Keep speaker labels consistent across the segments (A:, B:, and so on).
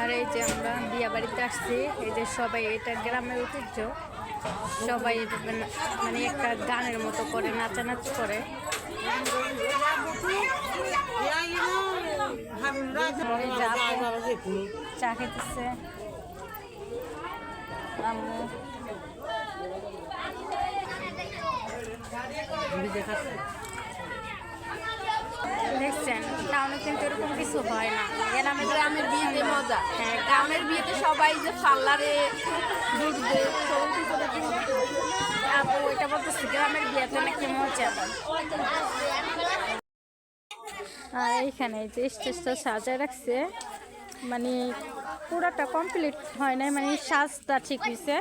A: আর এই যে আমরা বিয়া বাড়িতে আসছি, এই যে সবাই, এটা গ্রামের ঐতিহ্য। সবাই মানে- মানে একটা গানের মতো করে, নাচানাচি করে। চা খেতেছে। আম্মু। টাউনে কিন্তু এরকম কিছু হয় না। গ্রামে
B: গ্রামের বিয়েতে মজা।
A: হ্যাঁ
B: গ্রামের বিয়েতে সবাই যে পার্লারে সব কিছু
A: আপু এটা বলতেছি গ্রামের বিয়েতে নাকি মজা। আর এইখানে এই যে স্টেজটা সাজায় রাখছে মানে পুরাটা কমপ্লিট হয় নাই মানে সাজটা ঠিক হয়েছে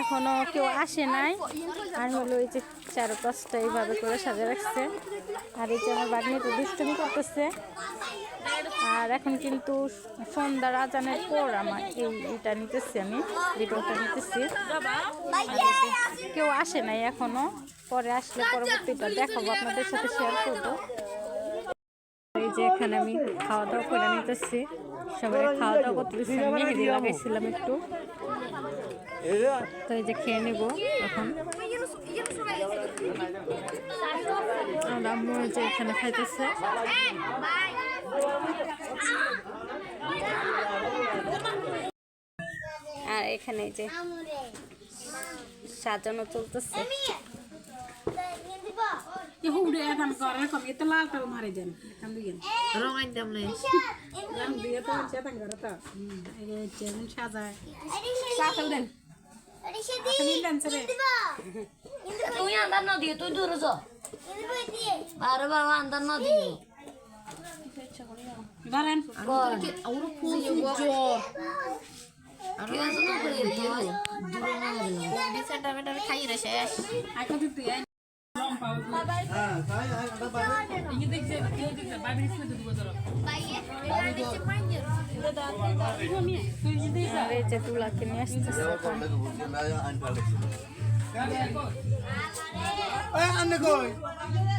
A: এখনও কেউ আসে নাই। আর হলো এই যে চারপাশটা এইভাবে করে সাজা রাখছে। আর এই যে আমার বাগনি তো দুষ্টমি করতেছে। আর এখন কিন্তু সন্ধ্যার আজানের পর আমার এই এটা নিতেছি আমি ভিডিওটা নিতেছি। কেউ আসে নাই এখনও। পরে আসলে পরবর্তীটা দেখাবো, আপনাদের সাথে শেয়ার করব। এই যে এখানে আমি খাওয়া দাওয়া করে নিতেছি। সবাই খাওয়া দাওয়া করতেছি, মেহেদি লাগাইছিলাম একটু। তো এই যে খেয়ে নেব এখন। আর আম্মু যে এখানে খাইতেছে। আর এখানে যে সাজানো চলতেছে।
C: হুড়ে এখন করে কম এতে লাল টাল মারি দেন এখান দিয়ে তো চেতন করে তো এই যে চেতন সাজায় দেন।
D: তুই আন্দার না দিয়ে তুই দূরে যা আরে বাবা আন্দার না দিয়ে
C: ধরেন
B: খাই রে শেষ
A: যে তুলাকে নিয়ে আসতেছে এখন
E: কই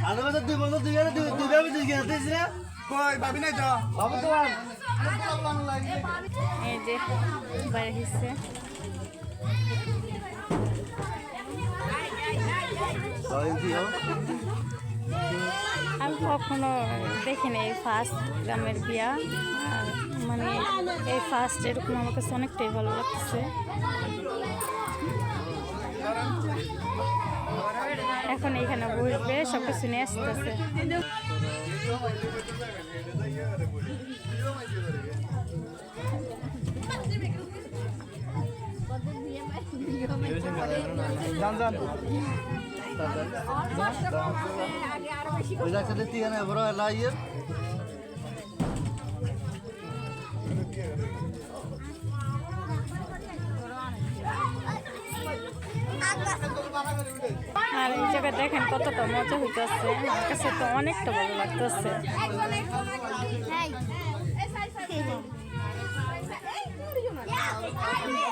E: আন্নে বাজার দুই বন্ধু দুই দুই দুই ভাবে দুই গেছে না কই ভাবি নাই তো বাবু তো
A: এই যে, বাইরে হিসছে আমি কখনো দেখিনি এই ফার্স্ট গ্রামের বিয়া। আর মানে এই ফার্স্ট এরকম আমার কাছে অনেকটাই ভালো লাগছে এখন এইখানে বসবে সব কিছু নিয়ে আসতেছে।
E: জান জান
A: আর এই জায়গায় দেখেন কতটা মজা হইতেছে আমার কাছে তো অনেকটা ভালো লাগতেছে মানে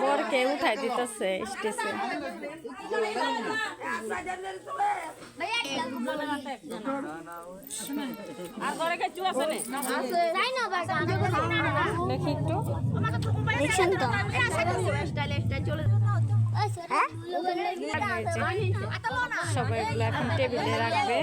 A: বরকে উঠাই দিতেছে স্টেজে। দেখি একটু। সবাই এগুলো এখন টেবিলে রাখবে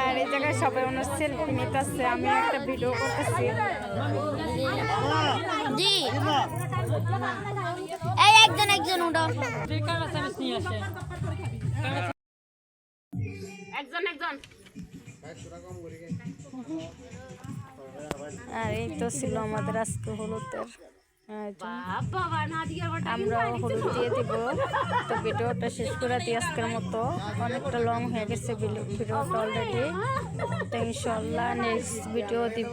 A: আর এই জায়গায় সবাই অন্য সেলফি নিতেছে আমি একটা ভিডিও করতেছি
D: এই একজন একজন উঠো।
A: আর এই তো ছিল আমাদের আজকে হলুদের আমরা হলুদ দিয়ে দিব। তো ভিডিওটা শেষ করে দিই আজকের মতো। অনেকটা লং হয়ে গেছে ভিডিও- ভিডিওটা অলরেডি তো ইনশাল্লাহ নেক্সট ভিডিও দিব।